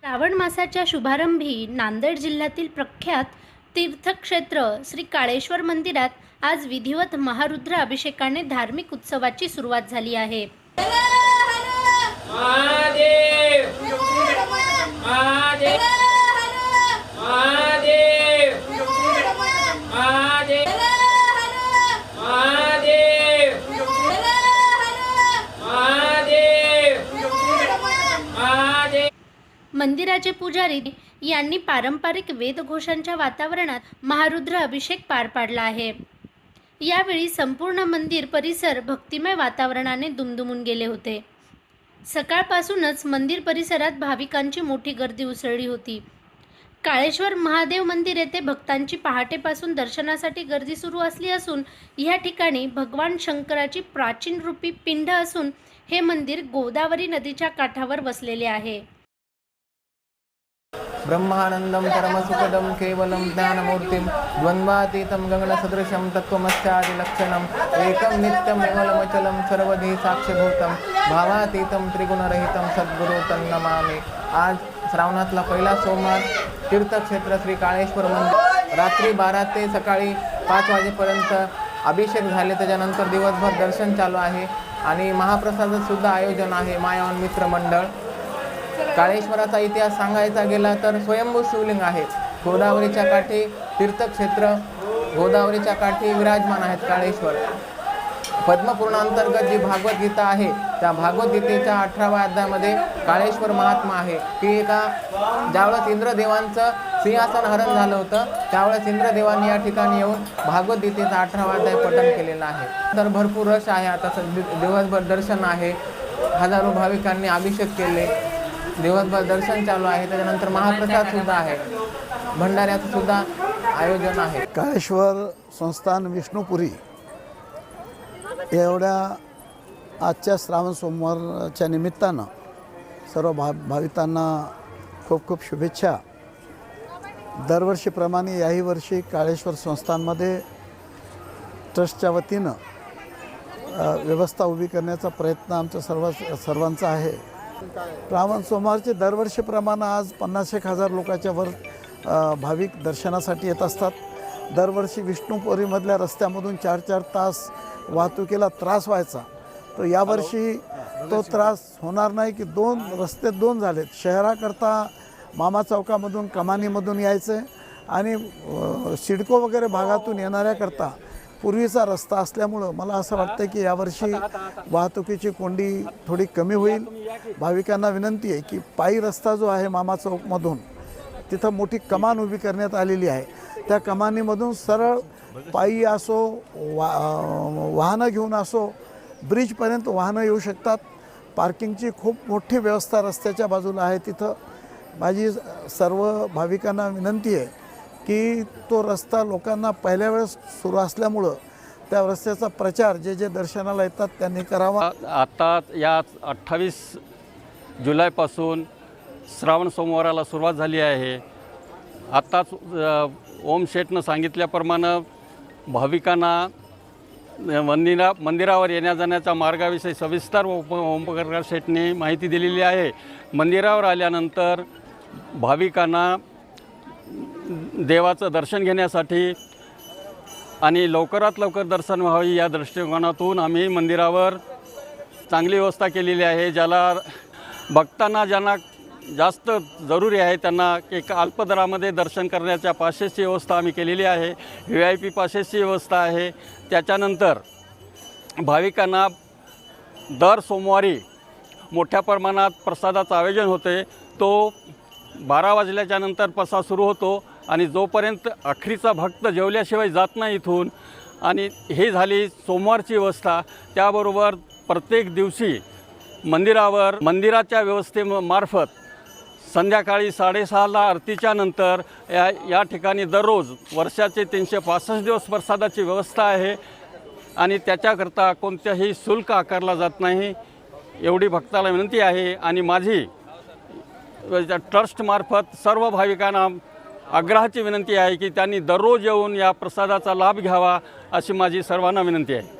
श्रावण मासाच्या शुभारंभी नांदेड जिल्ह्यातील प्रख्यात तीर्थक्षेत्र श्री काळेश्वर मंदिरात आज विधिवत महारुद्र अभिषेकाने धार्मिक उत्सवाची सुरुवात झाली आहे महादेव महादेव महादेव महादेव महादेव महादेव महादेव मंदिराचे पुजारी यांनी पारंपरिक वेदघोषांच्या वातावरणात महारुद्र अभिषेक पार पाडला आहे. यावेळी संपूर्ण मंदिर परिसर भक्तिमय वातावरणाने दुमदुमून गेले होते. सकाळपासूनच मंदिर परिसरात भाविकांची मोठी गर्दी उसळली होती. काळेश्वर महादेव मंदिर येथे भक्तांची पहाटेपासून दर्शनासाठी गर्दी सुरू असली असून या ठिकाणी भगवान शंकराची प्राचीन रूपी पिंड असून हे मंदिर गोदावरी नदीच्या काठावर वसलेले आहे. ब्रह्मानन्दं परमसुखदं केवलं ज्ञानमूर्तिं द्वन्द्वातीतं गगनसदृशं तत्त्वमस्यादिलक्षणम् एकं नित्यं विमलमचलं सर्वधी साक्षीभूतं भावातीतं त्रिगुणरहितं सद्गुरु तन्नमामि। आज श्रावणातला पहिला सोमवार तीर्थक्षेत्र श्री काळेश्वर मंदिर। रात्री बारा ते सकाळी पाच वाजेपर्यंत अभिषेक झाले त्याच्यानंतर दिवसभर दर्शन चालू आहे आणि महाप्रसादाचंसुद्धा आयोजन आहे मायावन मित्र मंडळ। काळेश्वराचा इतिहास सांगायचा गेला तर स्वयंभू शिवलिंग आहे. गोदावरीच्या काठी तीर्थक्षेत्र गोदावरीच्या काठी विराजमान आहेत काळेश्वर. पद्मपूर्णांतर्गत जी भागवद्गीता आहे त्या भागवद्गीतेच्या अठराव्या अध्यायामध्ये काळेश्वर महात्मा आहे. की एका ज्यावेळेस इंद्रदेवांचं सिंहासन हरण झालं होतं त्यावेळेस इंद्रदेवांनी या ठिकाणी येऊन भागवद्गीतेचा अठरावा अध्याय पठण केलेला आहे. तर भरपूर रश आहे. आता दिवसभर दर्शन आहे. हजारो भाविकांनी अभिषेक केले. दिवसभर दर्शन चालू आहे त्याच्यानंतर महाप्रसाद सुद्धा आहे. भंडाऱ्याचं सुद्धा आयोजन आहे. काळेश्वर संस्थान विष्णुपुरी एवढ्या आजच्या श्रावण सोमवारच्या निमित्तानं सर्व भा भाविकांना खूप खूप शुभेच्छा. दरवर्षीप्रमाणे याही वर्षी काळेश्वर संस्थानमध्ये ट्रस्टच्या वतीनं व्यवस्था उभी करण्याचा प्रयत्न आमचा सर्व सर्वांचा आहे. श्रावण सोमवारचे दरवर्षीप्रमाणे आज पन्नास एक हजार लोकांच्या वर भाविक दर्शनासाठी येत असतात. दरवर्षी विष्णुपुरीमधल्या रस्त्यामधून चार चार तास वाहतुकीला त्रास व्हायचा. तर यावर्षी तो त्रास होणार नाही की दोन रस्ते दोन झालेत. शहराकरता मामा चौकामधून कमानीमधून यायचं आणि सिडको वगैरे भागातून येणाऱ्याकरता पूर्वीचा रस्ता असल्यामुळं मला असं वाटतं की यावर्षी वाहतुकीची कोंडी थोडी कमी होईल. भाविकांना विनंती आहे की पायी रस्ता जो आहे मामा चौकमधून तिथं मोठी कमान उभी करण्यात आलेली आहे. त्या कमानीमधून सरळ पायी असो वा वाहनं घेऊन असो ब्रिजपर्यंत वाहनं येऊ शकतात. पार्किंगची खूप मोठी व्यवस्था रस्त्याच्या बाजूला आहे. तिथं माझी सर्व भाविकांना विनंती आहे की तो रस्ता लोकांना पहिल्या वेळेस सुरू असल्यामुळं त्या रस्त्याचा प्रचार जे जे दर्शनाला येतात त्यांनी करावा. आता या अठ्ठावीस जुलैपासून श्रावण सोमवाराला सुरुवात झाली आहे. आत्ताच ओम शेठनं सांगितल्याप्रमाणे भाविकांना मंदिरा मंदिरावर येण्या जाण्याच्या मार्गाविषयी सविस्तर ओम ओमप्रकाश शेठने माहिती दिलेली आहे. मंदिरावर आल्यानंतर भाविकांना देवाचं दर्शन घेण्यासाठी आणि लवकरात लवकर दर्शन व्हावे या दृष्टिकोनातून आम्ही मंदिरावर चांगली व्यवस्था केलेली आहे ज्याला भक्तांना ज्यांना जास्त जरुरी आहे त्यांना एक अल्पदरामध्ये दर्शन करण्याच्या पासेसची व्यवस्था आम्ही केलेली आहे व्ही आय पी पासेसची व्यवस्था आहे. त्याच्यानंतर भाविकांना दर सोमवारी मोठ्या प्रमाणात प्रसादाचं आयोजन होते. तो बारा वाजल्याच्या नंतर पसा सुरू होतो आणि जोपर्यंत अखरीचा भक्त जेवल्याशिवाय जात नाही इथून आणि ही झाली सोमवारची व्यवस्था त्याबरोबर प्रत्येक दिवशी मंदिरावर मंदिराच्या व्यवस्थेमार्फत संध्याकाळी साडेसहाला आरतीच्या नंतर या या ठिकाणी दररोज वर्षाचे तीनशे पासष्ट दिवस प्रसादाची व्यवस्था आहे आणि त्याच्याकरता कोणत्याही शुल्क आकारला जात नाही एवढी भक्ताला विनंती आहे. आणि माझी ट्रस्टमार्फत सर्व भाविकांना आग्रहाची विनंती आहे की त्यांनी दररोज येऊन या प्रसादाचा लाभ घ्यावा अशी माझी सर्वांना विनंती आहे.